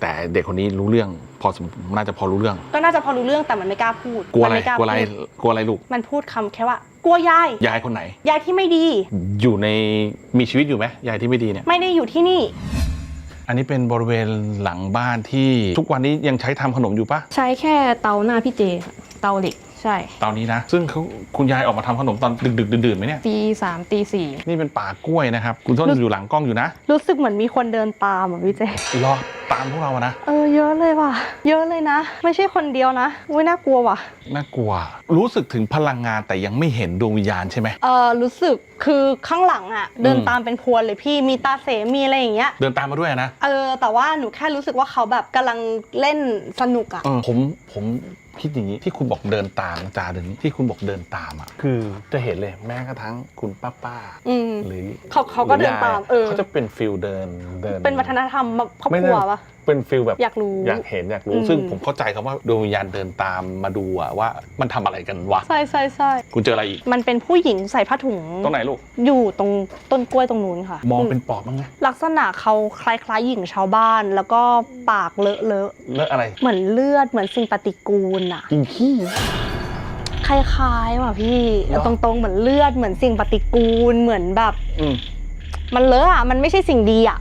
แต่เด็กคนนี้รู้เรื่องพอสมน่าจะพอรู้เรื่อง ก็น่าจะพอรู้เรื่องแต่มันไม่กล้าพูดกลัวอะไรมันม่กลัวอะไรพูดกลัวอะไรลูกมันพูดคำแค่ว่ากลัวยายยายคนไหน ยายที่ไม่ดี อยู่ในมีชีวิตอยู่ไหมยายที่ไม่ดีเนี่ย ไม่ได้อยู่ที่นี่ อันนี้เป็นบริเวณหลังบ้านที่ทุกวันนี้ยังใช้ทำขนมอยู่ปะใช้แค่เตาหน้าพี่เจค่ะเตาเหล็ก ใช่ตอนนี้นะ ซึ่งเขาคุณยายออกมาทำขนมตอนดึกๆดื่นๆไหมเนี่ยตีสามตีสี่นี่เป็นป่ากล้วยนะครับ คุณต้นอยู่หลังกล้องอยู่นะรู้สึกเหมือนมีคนเดินตามอะพี่เจรอ ตามพวกเราอะนะ เออเยอะเลยว่ะ เยอะเลยนะ ไม่ใช่คนเดียวนะอุ้ยน่ากลัวว่ะ น่ากลัว รู้สึกถึงพลังงานแต่ยังไม่เห็นดวงวิญญาณใช่ไหม เออรู้สึกคือข้างหลังอะเดินอืมตามเป็นพวนเลยพี่มีตาเสมีอะไรอย่างเงี้ย เดินตามมาด้วยนะเออ แต่ว่าหนูแค่รู้สึกว่าเขาแบบกำลังเล่นสนุกอะเออผมผมคิดอย่างนี้ที่คุณบอกเดินตามจาเดินนี้ที่คุณบอกเดินตามอะคือจะเห็นเลยแม้กระทั่งคุณป้าป้าๆอืม หรือเขาเขาก็หรืเดินตามเออ เขาจะเป็นฟิลเดินเดิน เป็นวัฒนธรรมแบบครอบไม่คได้รัวปะเป็นฟิลแบบอยากรู้อยากเห็นอยากรู้อืมซึ่งผมเข้าใจคำว่าดวงวิญญาณเดินตามมาดูอะว่ามันทำอะไรกันวะใช่ใช่ใช่คุณเจออะไรอีก มันเป็นผู้หญิงใส่ผ้าถุงตรงไหนลูกอยู่ตรงต้นกล้วยตรงนู้นค่ะ มองเป็นปอบบ้างไหมลักษณะเขาคล้ายๆหญิงชาวบ้าน แล้วก็ปากเลอะเลอะเลอะอะไรๆเหมือนเลือดเหมือนสิ่งปฏิกูลอะกินขี้คล้ายๆว่ะพี่เหรอตรงๆเหมือนเลือดเหมือนสิ่งปฏิกูลเหมือนแบบอืมมันเลอะอะมันไม่ใช่สิ่งดีอะ